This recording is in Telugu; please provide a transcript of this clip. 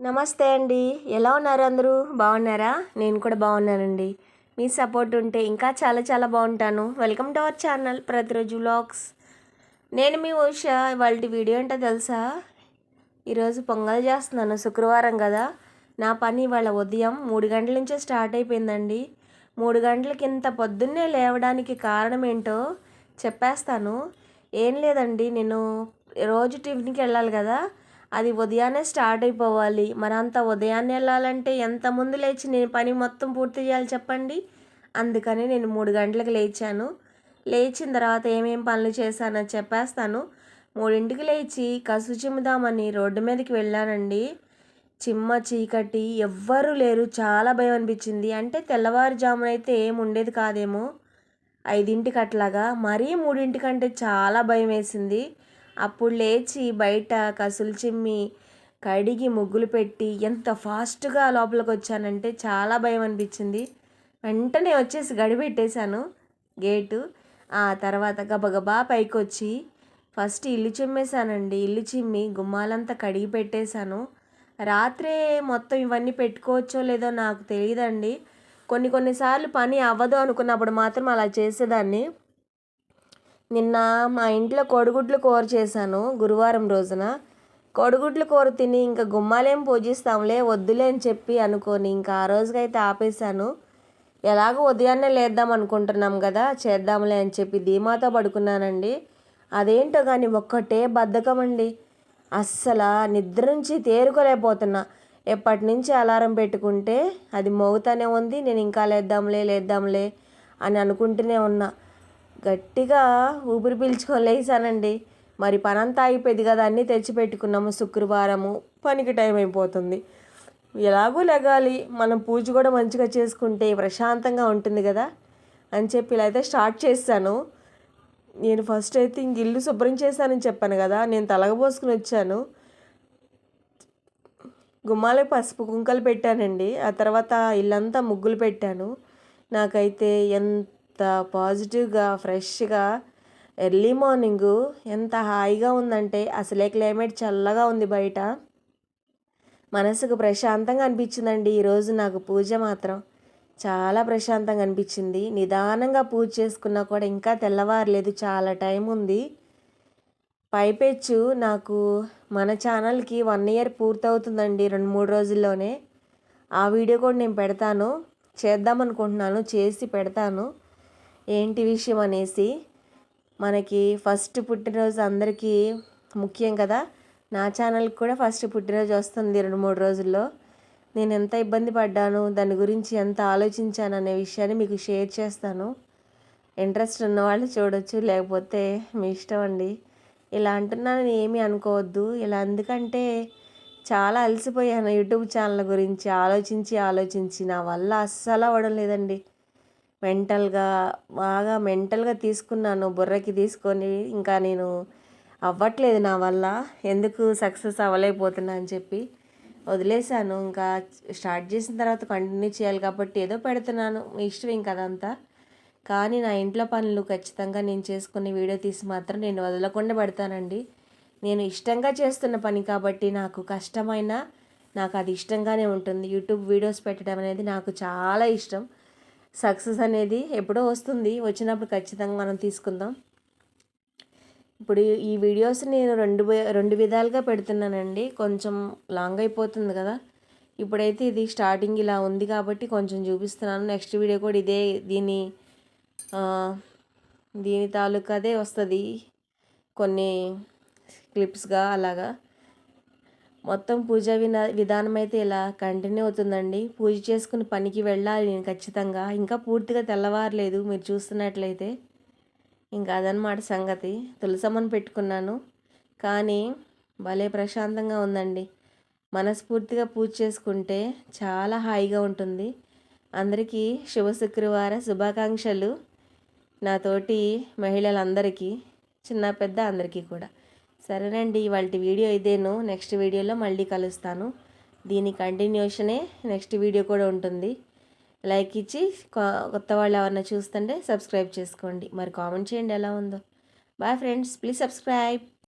నమస్తే అండి. ఎలా ఉన్నారు అందరూ? బాగున్నారా? నేను కూడా బాగున్నానండి. మీ సపోర్ట్ ఉంటే ఇంకా చాలా చాలా బాగుంటాను. వెల్కమ్ టు అవర్ ఛానల్ ప్రతిరోజు వ్లాగ్స్. నేను మీ ఉష. వాళ్ళ వీడియో ఏంటో తెలుసా? ఈరోజు పొంగల్ చేస్తున్నాను. శుక్రవారం కదా. నా పని ఇవాళ ఉదయం మూడు గంటల నుంచే స్టార్ట్ అయిపోయిందండి. మూడు గంటలకి ఇంత పొద్దున్నే లేవడానికి కారణం ఏంటో చెప్పేస్తాను. ఏం లేదండి. నేను రోజు టిఫిన్కి వెళ్ళాలి కదా. అది ఉదయాన్నే స్టార్ట్ అయిపోవాలి. మరి అంత ఉదయాన్నే వెళ్ళాలంటే ఎంత ముందు లేచి నేను పని మొత్తం పూర్తి చేయాలి చెప్పండి? అందుకని నేను మూడు గంటలకు లేచాను. లేచిన తర్వాత ఏమేం పనులు చేశానో చెప్పేస్తాను. మూడింటికి లేచి కసు చిమ్ముదామని రోడ్డు మీదకి వెళ్ళానండి. చిమ్మ చీకటి ఎవ్వరూ లేరు. చాలా భయం అనిపించింది. అంటే తెల్లవారుజామున అయితే ఏం ఉండేది కాదేమో. ఐదింటికి అట్లాగా. మరీ మూడింటికంటే చాలా భయం వేసింది. అప్పుడు లేచి బయట కసులు చిమ్మి కడిగి ముగ్గులు పెట్టి ఎంత ఫాస్ట్గా లోపలికి వచ్చానంటే చాలా భయం అనిపించింది. వెంటనే వచ్చేసి గడి పెట్టేశాను. గేటు. ఆ తర్వాత గబగబా పైకి వచ్చి ఫస్ట్ ఇల్లు చిమ్మేశానండి. ఇల్లు చిమ్మి గుమ్మాలంతా కడిగి పెట్టేశాను. రాత్రే మొత్తం ఇవన్నీ పెట్టుకోవచ్చో లేదో నాకు తెలియదండి కొన్ని కొన్నిసార్లు పని అవ్వదు అనుకున్నప్పుడు మాత్రం అలా చేసేదాన్ని. నిన్న మా ఇంట్లో కోడిగుడ్లు కూర చేశాను గురువారం రోజున. కోడిగుడ్లు కూర తిని ఇంకా గుమ్మాలేం పూజిస్తాంలే వద్దులే అని చెప్పి అనుకొని ఇంకా ఆ రోజుకైతే ఆపేశాను. ఎలాగో ఉదయాన్నే లేద్దాం అనుకుంటున్నాం కదా చేద్దాంలే అని చెప్పి ధీమాతో పడుకున్నానండి. అదేంటో కానీ ఒక్కటే బద్ధకం అండి. అస్సలు నిద్ర నుంచి తేరుకోలేకపోతున్నా. ఎప్పటి నుంచి అలారం పెట్టుకుంటే అది మోగుతానే ఉంది నేను ఇంకా లేద్దాంలే లేద్దాంలే అని అనుకుంటూనే ఉన్నా. గట్టిగా ఊపిరి పీల్చుకొని లేచానండి మరి పనంతా అయిపోయింది కదా అన్నీ తెచ్చిపెట్టుకున్నాము శుక్రవారము పనికి టైం అయిపోతుంది. ఎలాగో లెగాలి మనం పూజ కూడా మంచిగా చేసుకుంటే ప్రశాంతంగా ఉంటుంది కదా అని చెప్పి ఇలా అయితే స్టార్ట్ చేశాను. నేను ఫస్ట్ అయితే ఇంక ఇల్లు శుభ్రం చేశానని చెప్పాను కదా నేను తలగబోసుకుని వచ్చాను. గుమ్మాలే పసుపు కుంకలు పెట్టానండి ఆ తర్వాత ఇల్లంతా ముగ్గులు పెట్టాను. నాకైతే ఎంత పాజిటివ్గా ఫ్రెష్గా ఎర్లీ మార్నింగ్ ఎంత హాయిగా ఉందంటే అసలే క్లైమేట్ చల్లగా ఉంది బయట. మనసుకు ప్రశాంతంగా అనిపించిందండి ఈరోజు నాకు పూజ మాత్రం. చాలా ప్రశాంతంగా అనిపించింది. నిదానంగా పూజ చేసుకున్నా కూడా ఇంకా తెల్లవారలేదు చాలా టైం ఉంది. పైపెచ్చు నాకు మన ఛానల్కి వన్ ఇయర్ పూర్తవుతుందండి రెండు మూడు రోజుల్లోనే. ఆ వీడియో కూడా నేను పెడతాను. చేద్దామనుకుంటున్నాను చేసి పెడతాను. ఏంటి విషయం అనేసి మనకి ఫస్ట్ పుట్టినరోజు అందరికీ ముఖ్యం కదా. నా ఛానల్కి కూడా ఫస్ట్ పుట్టినరోజు వస్తుంది రెండు మూడు రోజుల్లో. నేను ఎంత ఇబ్బంది పడ్డాను దాని గురించి ఎంత ఆలోచించాను అనే విషయాన్ని మీకు షేర్ చేస్తాను. ఇంట్రెస్ట్ ఉన్నవాళ్ళు చూడొచ్చు లేకపోతే మీ ఇష్టం అండి. ఇలా అంటున్నానని ఏమీ అనుకోవద్దు. ఇలా ఎందుకంటే చాలా అలసిపోయాను యూట్యూబ్ ఛానల్ గురించి ఆలోచించి ఆలోచించి. నా వల్ల అస్సలు అవ్వడం లేదండి. మెంటల్గా బాగా మెంటల్గా తీసుకున్నాను. బుర్రకి తీసుకొని ఇంకా నేను అవ్వట్లేదు నా వల్ల. ఎందుకు సక్సెస్ అవ్వలేకపోతున్నా అని చెప్పి వదిలేశాను. ఇంకా స్టార్ట్ చేసిన తర్వాత కంటిన్యూ చేయాలి కాబట్టి ఏదో పెడుతున్నాను. మీ ఇష్టం ఇంకా అదంతా. కానీ నా ఇంట్లో పనులు ఖచ్చితంగా నేను చేసుకునే వీడియో తీసి మాత్రం నేను వదలకుండా పెడతానండి. నేను ఇష్టంగా చేస్తున్న పని కాబట్టి నాకు కష్టమైన నాకు అది ఇష్టంగానే ఉంటుంది. యూట్యూబ్ వీడియోస్ పెట్టడం అనేది నాకు చాలా ఇష్టం. సక్సెస్ అనేది ఎప్పుడో వస్తుంది. వచ్చినప్పుడు ఖచ్చితంగా మనం తీసుకుందాం. ఇప్పుడు ఈ వీడియోస్ నేను రెండు రెండు విధాలుగా పెడుతున్నానండి. కొంచెం లాంగ్ అయిపోతుంది కదా. ఇప్పుడైతే ఇది స్టార్టింగ్ ఇలా ఉంది కాబట్టి కొంచెం చూపిస్తున్నాను. నెక్స్ట్ వీడియో కూడా ఇదే దీని దీని తాలూకాదే వస్తుంది. కొన్ని క్లిప్స్గా అలాగా. మొత్తం పూజ వినా విధానం అయితే ఇలా కంటిన్యూ అవుతుందండి. పూజ చేసుకుని పనికి వెళ్ళాలి నేను ఖచ్చితంగా. ఇంకా పూర్తిగా తెల్లవారలేదు మీరు చూస్తున్నట్లయితే. ఇంకా అదనమాట సంగతి. తులసమ్మని పెట్టుకున్నాను. కానీ భలే ప్రశాంతంగా ఉందండి. మనస్ఫూర్తిగా పూజ చేసుకుంటే చాలా హాయిగా ఉంటుంది. అందరికీ శుభ శుక్రవార శుభాకాంక్షలు. నాతోటి మహిళలందరికీ చిన్న పెద్ద అందరికీ కూడా. సరేనండి ఇవాళ వీడియో ఇదేను. నెక్స్ట్ వీడియోలో మళ్ళీ కలుస్తాను. దీని కంటిన్యూషనే నెక్స్ట్ వీడియో కూడా ఉంటుంది. లైక్ ఇచ్చి కొత్త వాళ్ళు ఎవరన్నా చూస్తుంటే సబ్స్క్రైబ్ చేసుకోండి. మరి కామెంట్ చేయండి ఎలా ఉందో. Bye friends please subscribe.